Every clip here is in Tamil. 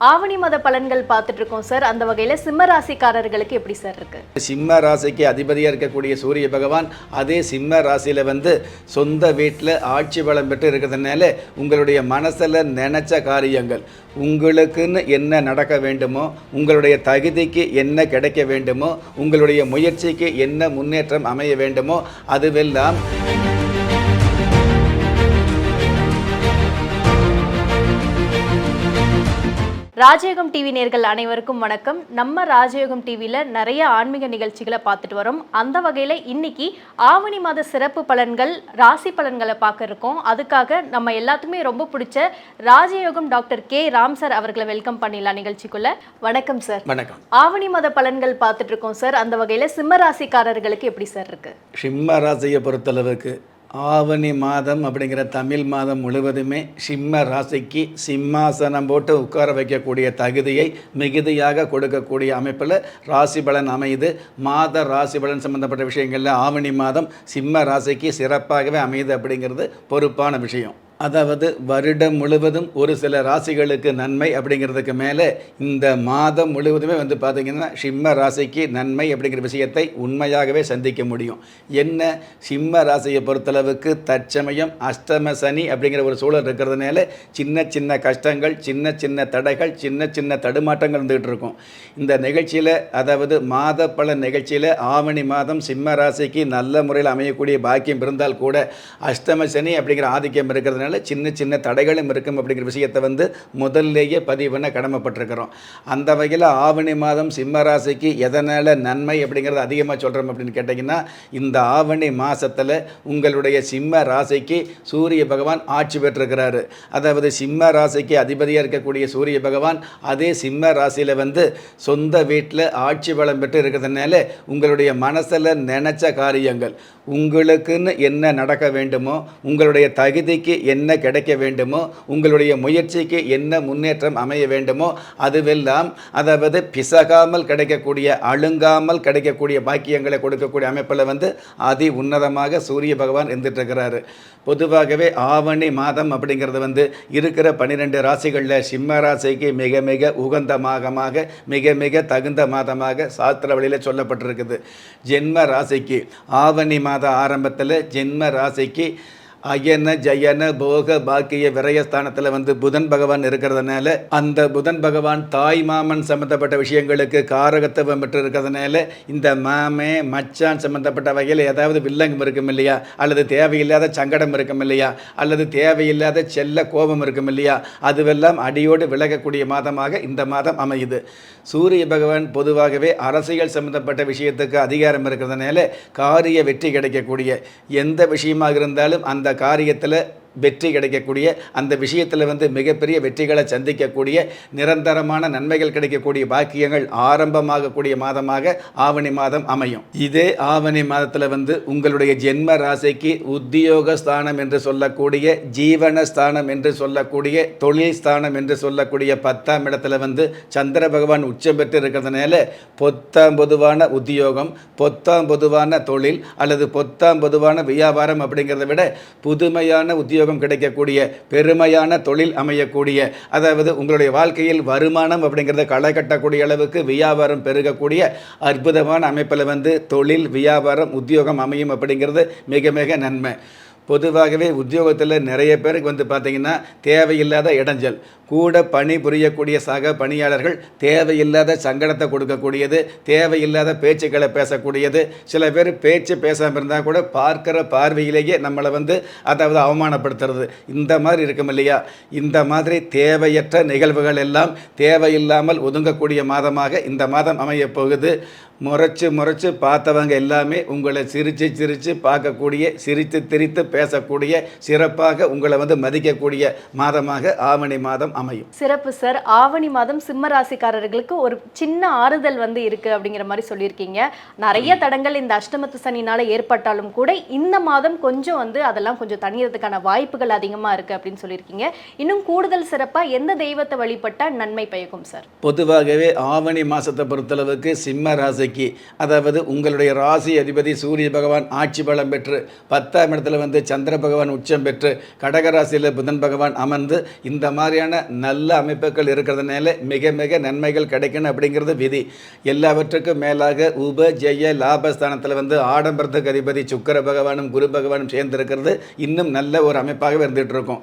ஆவணி மத பலன்கள் பார்த்துட்டு இருக்கோம் சார். அந்த வகையில் சிம்ம ராசிக்காரர்களுக்கு எப்படி சார் இருக்கு? சிம்ம ராசிக்கு அதிபதியாக இருக்கக்கூடிய சூரிய பகவான் அதே சிம்ம ராசியில் வந்து சொந்த வீட்டில் ஆட்சி பலம் பெற்று இருக்கிறதுனால உங்களுடைய மனசில் நினச்ச காரியங்கள் உங்களுக்குன்னு என்ன நடக்க வேண்டுமோ உங்களுடைய தகுதிக்கு என்ன கிடைக்க வேண்டுமோ உங்களுடைய முயற்சிக்கு என்ன முன்னேற்றம் அமைய வேண்டுமோ அதுவெல்லாம் ராஜயோகம் டிவி நேர்கள் அனைவருக்கும் வணக்கம். நம்ம ராஜயோகம் டிவியில நிறைய ஆன்மீக நிகழ்ச்சிகளை பார்த்துட்டு வரோம். அந்த வகையில இன்னைக்கு ஆவணி மாத சிறப்பு பலன்கள் ராசி பலன்களை பார்க்க இருக்கோம். அதுக்காக நம்ம எல்லாத்துக்குமே ரொம்ப பிடிச்ச ராஜயோகம் டாக்டர் கே. ராம் சார் அவர்களை வெல்கம் பண்ணிடலாம் நிகழ்ச்சிக்குள்ள. வணக்கம் சார். வணக்கம். ஆவணி மத பலன்கள் பார்த்துட்டு இருக்கோம் சார். அந்த வகையில சிம்ம ராசிக்காரர்களுக்கு எப்படி சார் இருக்கு? சிம்ம ராசியை பொறுத்தளவுக்கு ஆவணி மாதம் அப்படிங்கிற தமிழ் மாதம் முழுவதுமே சிம்ம ராசிக்கு சிம்மாசனம் போட்டு உட்கார வைக்கக்கூடிய தகுதியை மிகுதியாக கொடுக்கக்கூடிய அமைப்பில் ராசி பலன் அமையுது. மாத ராசி பலன் சம்பந்தப்பட்ட விஷயங்களில் ஆவணி மாதம் சிம்ம ராசிக்கு சிறப்பாகவே அமையுது அப்படிங்கிறது பொறுப்பான விஷயம். அதாவது வருடம் முழுவதும் ஒரு சில ராசிகளுக்கு நன்மை அப்படிங்கிறதுக்கு மேலே இந்த மாதம் முழுவதுமே வந்து பார்த்திங்கன்னா சிம்ம ராசிக்கு நன்மை அப்படிங்கிற விஷயத்தை உண்மையாகவே சந்திக்க முடியும். என்ன? சிம்ம ராசியை பொறுத்தளவுக்கு தற்சமயம் அஷ்டம சனி அப்படிங்கிற ஒரு சூழல் இருக்கிறதுனால சின்ன சின்ன கஷ்டங்கள் சின்ன சின்ன தடைகள் சின்ன சின்ன தடுமாற்றங்கள் இருந்துகிட்டு இருக்கும். இந்த நிகழ்ச்சியில் அதாவது மாத பல நிகழ்ச்சியில் ஆவணி மாதம் சிம்ம ராசிக்கு நல்ல முறையில் அமையக்கூடிய பாக்கியம் இருந்தால் கூட அஷ்டம சனி அப்படிங்கிற ஆதிக்கம் இருக்கிறதுனால சின்ன சின்ன தடைகளும் இருக்கும் அப்படிங்கிற விஷயத்தை வந்து முதல்லேயே பதிவு பண்ண கடமைப்பட்டிருக்கிறோம். அந்த வகையில் ஆவணி மாதம் சிம்ம ராசிக்கு எதனால் நன்மை அப்படிங்கிறது அதிகமாக சொல்கிறோம் அப்படின்னு கேட்டிங்கன்னா இந்த ஆவணி மாதத்தில் உங்களுடைய சிம்ம ராசிக்கு சூரிய பகவான் ஆட்சி பெற்றிருக்கிறாரு. அதாவது சிம்ம ராசிக்கு அதிபதியாக இருக்கக்கூடிய சூரிய பகவான் அதே சிம்ம ராசியில் வந்து சொந்த வீட்டில் ஆட்சி பலம் பெற்று இருக்கிறதுனால உங்களுடைய மனசில் நினச்ச காரியங்கள் உங்களுக்குன்னு என்ன நடக்க வேண்டுமோ உங்களுடைய தகுதிக்கு என்ன என்ன கிடைக்க வேண்டுமோ உங்களுடைய முயற்சிக்கு என்ன முன்னேற்றம் அமைய வேண்டுமோ அதுவெல்லாம் அதாவது பிசகாமல் கிடைக்கக்கூடிய அழுங்காமல் கிடைக்கக்கூடிய பாக்கியங்களை கொடுக்கக்கூடிய அமைப்பில் வந்து அதி உன்னதமாக சூரிய பகவான் இருந்துட்டு பொதுவாகவே ஆவணி மாதம் அப்படிங்கிறது வந்து இருக்கிற பன்னிரெண்டு ராசிகளில் சிம்ம ராசிக்கு மிக மிக உகந்த மாதமாக மிக மிக தகுந்த மாதமாக சாஸ்திர வழியில் சொல்லப்பட்டிருக்குது. ஜென்ம ராசிக்கு ஆவணி மாத ஆரம்பத்தில் ஜென்ம ராசிக்கு அயன ஜயன போக பாக்கிய விரயஸ்தானத்தில் வந்து புதன் பகவான் இருக்கிறதுனால அந்த புதன் பகவான் தாய் மாமன் சம்மந்தப்பட்ட விஷயங்களுக்கு காரகத்துவம் பெற்று இருக்கிறதுனால இந்த மாமே மச்சான் சம்மந்தப்பட்ட வகையில் ஏதாவது வில்லங்கம் இருக்கும் இல்லையா? அல்லது தேவையில்லாத சங்கடம் இருக்கும் இல்லையா? அல்லது தேவையில்லாத செல்ல கோபம் இருக்கும் இல்லையா? அதுவெல்லாம் அடியோடு விலகக்கூடிய மாதமாக இந்த மாதம் அமையுது. சூரிய பகவான் பொதுவாகவே அரசியல் சம்மந்தப்பட்ட விஷயத்துக்கு அதிகாரம் இருக்கிறதுனால காரிய வெற்றி கிடைக்கக்கூடிய எந்த விஷயமாக இருந்தாலும் அந்த காரியத்தில் வெற்றி கிடைக்கக்கூடிய அந்த விஷயத்தில் வந்து மிகப்பெரிய வெற்றிகளை சந்திக்கக்கூடிய நிரந்தரமான நன்மைகள் கிடைக்கக்கூடிய பாக்கியங்கள் ஆரம்பமாகக்கூடிய மாதமாக ஆவணி மாதம் அமையும். இதே ஆவணி மாதத்தில் வந்து உங்களுடைய ஜென்ம ராசிக்கு உத்தியோக ஸ்தானம் என்று சொல்லக்கூடிய ஜீவன ஸ்தானம் என்று சொல்லக்கூடிய தொழில் ஸ்தானம் என்று சொல்லக்கூடிய பத்தாம் இடத்துல வந்து சந்திர பகவான் உச்சம் பெற்று இருக்கிறதுனால பொத்தாம் பொதுவான உத்தியோகம் பொத்தாம் பொதுவான தொழில் அல்லது பொத்தாம் பொதுவான வியாபாரம் அப்படிங்கிறத விட புதுமையான உத்தியோகம் உத்தியோகம் கிடைக்கக்கூடிய பெருமையான தொழில் அமையக்கூடிய அதாவது உங்களுடைய வாழ்க்கையில் வருமானம் அப்படிங்கிறத களை கட்டக்கூடிய அளவுக்கு வியாபாரம் பெருகக்கூடிய அற்புதமான அமைப்பில் வந்து தொழில் வியாபாரம் உத்தியோகம் அமையும் அப்படிங்கிறது மிக மிக நன்மை. பொதுவாகவே உத்தியோகத்தில் நிறைய பேருக்கு வந்து பார்த்திங்கன்னா தேவையில்லாத இடைஞ்சல். கூட பணி புரியக்கூடிய சக பணியாளர்கள் தேவையில்லாத சங்கடத்தை கொடுக்கக்கூடியது தேவையில்லாத பேச்சுக்களை பேசக்கூடியது. சில பேர் பேச்சு பேசாமல் இருந்தால் கூட பார்க்குற பார்வையிலேயே நம்மளை வந்து அதாவது அவமானப்படுத்துறது. இந்த மாதிரி இருக்கும் இல்லையா? இந்த மாதிரி தேவையற்ற நிகழ்வுகள் எல்லாம் தேவையில்லாமல் ஒதுங்கக்கூடிய மாதமாக இந்த மாதம் அமையப்போகுது முறைச்சு முறைச்சு பார்த்தவங்க எல்லாமே உங்களை சிரித்து சிரித்து பார்க்கக்கூடிய சிரித்து திரித்து பே பேசக்கூடிய சிறப்பாக உங்களை வந்து மதிக்கக்கூடிய மாதமாக ஆவணி மாதம் அமையும். சிறப்பு சார். ஆவணி மாதம் சிம்ம ராசிக்காரர்களுக்கு ஒரு சின்ன ஆறுதல் வந்து இருக்கு அப்படிங்கிற மாதிரி சொல்லியிருக்கீங்க. நிறைய தடங்கள் இந்த அஷ்டமத்து சனினால ஏற்பட்டாலும் கூட இந்த மாதம் கொஞ்சம் வந்து அதெல்லாம் கொஞ்சம் தணியறதுக்கான வாய்ப்புகள் அதிகமா இருக்கு அப்படின்னு சொல்லியிருக்கீங்க. இன்னும் கூடுதல் சிறப்பா எந்த தெய்வத்தை வழிபட்டா நன்மை பயக்கும் சார்? பொதுவாகவே ஆவணி மாதத்தை பொறுத்தளவுக்கு சிம்ம ராசிக்கு அதாவது உங்களுடைய ராசி அதிபதி சூரிய பகவான் ஆட்சி பலம் பெற்று பத்தாம் இடத்துல வந்து சந்திர பகவான் உச்சம் பெற்று கடகராசியில் புதன் பகவான் அமர்ந்து இந்த மாதிரியான நல்ல அமைப்புகள் இருக்கிறதுனால மிக மிக நன்மைகள் கிடைக்கணும் அப்படிங்கிறது விதி. எல்லாவற்றுக்கும் மேலாக உப ஜெய லாபஸ்தானத்தில் வந்து ஆடம்பரத்துக்கு அதிபதி சுக்கர பகவானும் குரு பகவானும் சேர்ந்திருக்கிறது. இன்னும் நல்ல ஒரு அமைப்பாகவே இருந்துகிட்டு இருக்கும்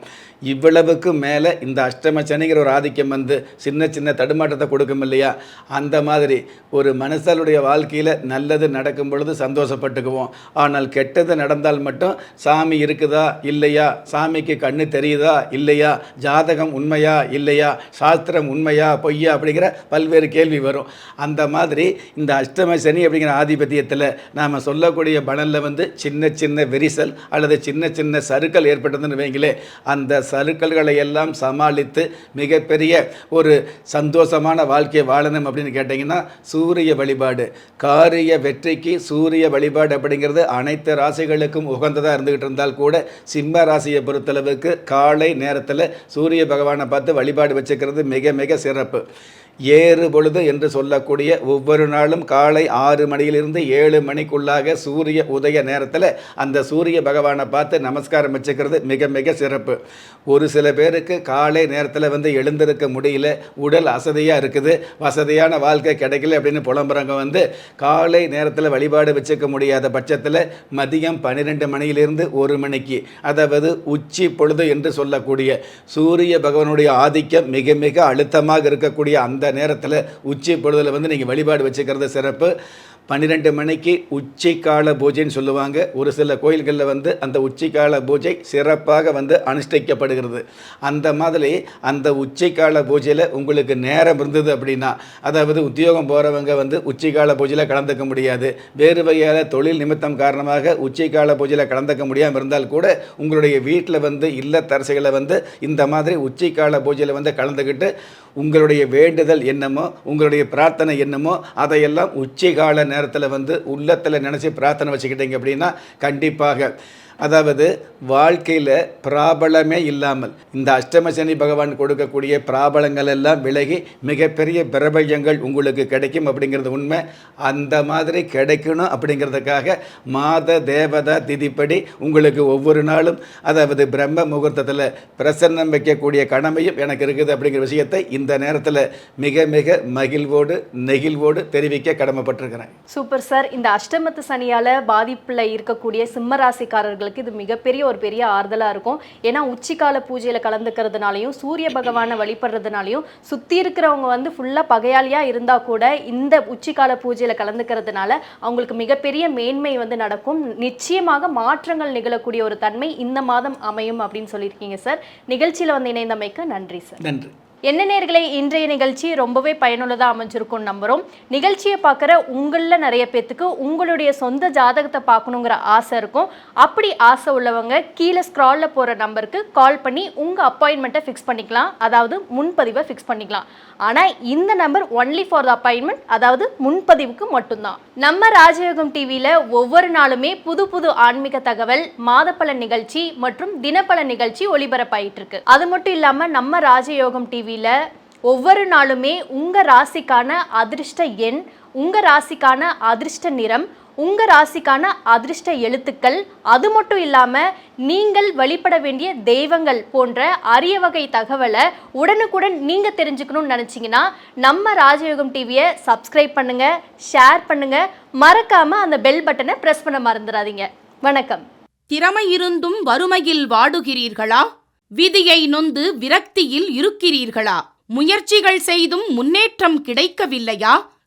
இவ்வளவுக்கு மேலே இந்த அஷ்டம சனிங்கிற ஒரு ஆதிக்கம் வந்து சின்ன சின்ன தடுமாற்றத்தை கொடுக்கும் இல்லையா? அந்த மாதிரி ஒரு மனுஷனுடைய வாழ்க்கையில் நல்லது நடக்கும் பொழுது சந்தோஷப்பட்டுக்குவோம். ஆனால் கெட்டது நடந்தால் மட்டும் சாமி இருக்குதா? இல்லையா? சாமிக்கு கண்ணு தெரியுதா? இல்லையா? ஜாதகம் உண்மையா? இல்லையா? சாஸ்திரம் உண்மையா? பொய்யா? அப்படிங்கிற பல்வேறு கேள்வி வரும். அந்த மாதிரி இந்த அஷ்டம சனி அப்படிங்கிற ஆதிபத்தியத்தில் நாம் சொல்லக்கூடிய பணலில் வந்து சின்ன சின்ன விரிசல் அல்லது சின்ன சின்ன சருக்கள் ஏற்பட்டதுன்னு வைங்களே அந்த சறுக்கல்களை எல்லாம் சமாளித்து மிகப்பெரிய ஒரு சந்தோஷமான வாழ்க்கையை வாழணும் அப்படின்னு கேட்டிங்கன்னா சூரிய வழிபாடு. காரிய வெற்றிக்கு சூரிய வழிபாடு அப்படிங்கிறது அனைத்து ராசிகளுக்கும் உகந்ததாக இருந்துகிட்டு இருந்தால் கூட சிம்ம ராசியை பொறுத்தளவுக்கு காலை நேரத்தில் சூரிய பகவானை பார்த்து வழிபாடு வச்சுக்கிறது மிக மிக சிறப்பு. ஏறு பொழுது என்று சொல்லக்கூடிய ஒவ்வொரு நாளும் காலை ஆறு மணியிலிருந்து ஏழு மணிக்குள்ளாக சூரிய உதய நேரத்தில் அந்த சூரிய பகவானை பார்த்து நமஸ்காரம் வச்சுக்கிறது மிக மிக சிறப்பு. ஒரு சில பேருக்கு காலை நேரத்தில் வந்து எழுந்திருக்க முடியல உடல் அசதியாக இருக்குது வசதியான வாழ்க்கை கிடைக்கல அப்படின்னு புலம்புறவங்க வந்து காலை நேரத்தில் வழிபாடு வச்சுக்க முடியாத பட்சத்தில் மதியம் பன்னிரெண்டு மணியிலிருந்து ஒரு மணிக்கு அதாவது உச்சி பொழுது என்று சொல்லக்கூடிய சூரிய பகவானுடைய ஆதிக்கம் மிக மிக அழுத்தமாக இருக்கக்கூடிய அந்த நேரத்தில் உச்சி பொழுதில் வந்து நீங்கள் வழிபாடு வச்சுக்கிறது சிறப்பு. பன்னிரெண்டு மணிக்கு உச்சிக்கால பூஜைன்னு சொல்லுவாங்க. ஒரு சில கோயில்களில் வந்து அந்த உச்சிக்கால பூஜை சிறப்பாக வந்து அனுஷ்டிக்கப்படுகிறது. அந்த மாதிரி அந்த உச்சிக்கால பூஜையில் உங்களுக்கு நேரம் இருந்தது அப்படின்னா அதாவது உத்தியோகம் போகிறவங்க வந்து உச்சிக்கால பூஜையில் கலந்துக்க முடியாது. வேறு வகையான தொழில் நிமித்தம் காரணமாக உச்சிக்கால பூஜையில் கலந்துக்க முடியாமல் இருந்தால் கூட உங்களுடைய வீட்டில் வந்து இல்லத்தரசிகளை வந்து இந்த மாதிரி உச்சிக்கால பூஜையில் வந்து கலந்துக்கிட்டு உங்களுடைய வேண்டுதல் என்னமோ உங்களுடைய பிரார்த்தனை என்னமோ அதையெல்லாம் உச்சிகால நேரத்தில் வந்து உள்ளத்தில் நினச்சி பிரார்த்தனை வச்சுக்கிட்டீங்க அப்படின்னா கண்டிப்பாக அதாவது வாழ்க்கையில் பிராபலமே இல்லாமல் இந்த அஷ்டம சனி பகவான் கொடுக்கக்கூடிய பிராபலங்கள் எல்லாம் விலகி மிகப்பெரிய பிரபஞ்சங்கள் உங்களுக்கு கிடைக்கும் அப்படிங்கிறது உண்மை. அந்த மாதிரி கிடைக்கணும் அப்படிங்கிறதுக்காக மாத தேவதா திதிப்படி உங்களுக்கு ஒவ்வொரு நாளும் அதாவது பிரம்ம முகூர்த்தத்தில் பிரசன்னம் வைக்கக்கூடிய கடமையும் எனக்கு இருக்குது அப்படிங்கிற விஷயத்தை இந்த நேரத்தில் மிக மிக மகிழ்வோடு நெகிழ்வோடு தெரிவிக்க கடமைப்பட்டிருக்கிறேன். Super sir. இந்த அஷ்டமத்து சனியால் பாதிப்பில் இருக்கக்கூடிய சிம்ம ராசிக்காரர்களுக்கு இது மிகப்பெரிய ஒரு பெரிய ஆறுதலாக இருக்கும். ஏன்னா உச்சிக்கால பூஜையில் கலந்துக்கிறதுனாலையும் சூரிய பகவானை வழிபடுறதுனாலையும் சுற்றி இருக்கிறவங்க வந்து ஃபுல்லாக பகையாளியாக இருந்தால் கூட இந்த உச்சிக்கால பூஜையில் கலந்துக்கிறதுனால அவங்களுக்கு மிகப்பெரிய மேன்மை வந்து நடக்கும். நிச்சயமாக மாற்றங்கள் நிகழக்கூடிய ஒரு தன்மை இந்த மாதம் அமையும் அப்படின்னு சொல்லியிருக்கீங்க சார். நிகழ்ச்சியில் வந்து இணைந்தமைக்கு நன்றி சார். நன்றி. என்ன நேர்களை இன்றைய நிகழ்ச்சி ரொம்பவே பயனுள்ளதாக அமைஞ்சிருக்கும் நம்புகிறோம் நிகழ்ச்சியை பார்க்குற உங்களில் நிறைய பேர்த்துக்கு உங்களுடைய சொந்த ஜாதகத்தை பார்க்கணுங்கிற ஆசை இருக்கும். அப்படி ஆசை உள்ளவங்க கீழே ஸ்க்ராலில் போகிற நம்பருக்கு கால் பண்ணி உங்கள் அப்பாயின்மெண்ட்டை ஃபிக்ஸ் பண்ணிக்கலாம். அதாவது முன்பதிவை ஃபிக்ஸ் பண்ணிக்கலாம். ஆனால் இந்த number only for the appointment அதாவது முன்பதிவுக்கு மட்டும்தான். நம்ம ராஜயோகம் டிவியில் ஒவ்வொரு நாளுமே புது புது ஆன்மீக தகவல் மாதப்பலன் நிகழ்ச்சி மற்றும் தினப்பல நிகழ்ச்சி ஒளிபரப்பாயிட்டு இருக்கு. அது மட்டும் இல்லாமல் நம்ம ராஜயோகம் டிவியில் ஒவ்வொரு நாளுமே உங்கள் ராசிக்கான அதிர்ஷ்ட எண் உங்கள் ராசிக்கான அதிர்ஷ்ட நிறம் உங்கள் ராசிக்கான அதிர்ஷ்ட எழுத்துக்கள். அது மட்டும் இல்லாமல் நீங்கள் வழிபட வேண்டிய தெய்வங்கள் போன்ற அரிய வகை தகவலை உடனுக்குடன் நீங்கள் தெரிஞ்சுக்கணும்னு நினச்சிங்கன்னா நம்ம ராஜயோகம் டிவியை சப்ஸ்கிரைப் பண்ணுங்கள் ஷேர் பண்ணுங்கள் மறக்காமல் அந்த பெல் பட்டனை ப்ரெஸ் பண்ண மறந்துடாதீங்க. வணக்கம். திறமை இருந்தும் வறுமையில் வாடுகிறீர்களா? விதியை நொந்து விரக்தியில் இருக்கிறீர்களா? முயற்சிகள் செய்தும் முன்னேற்றம் கிடைக்கவில்லையா?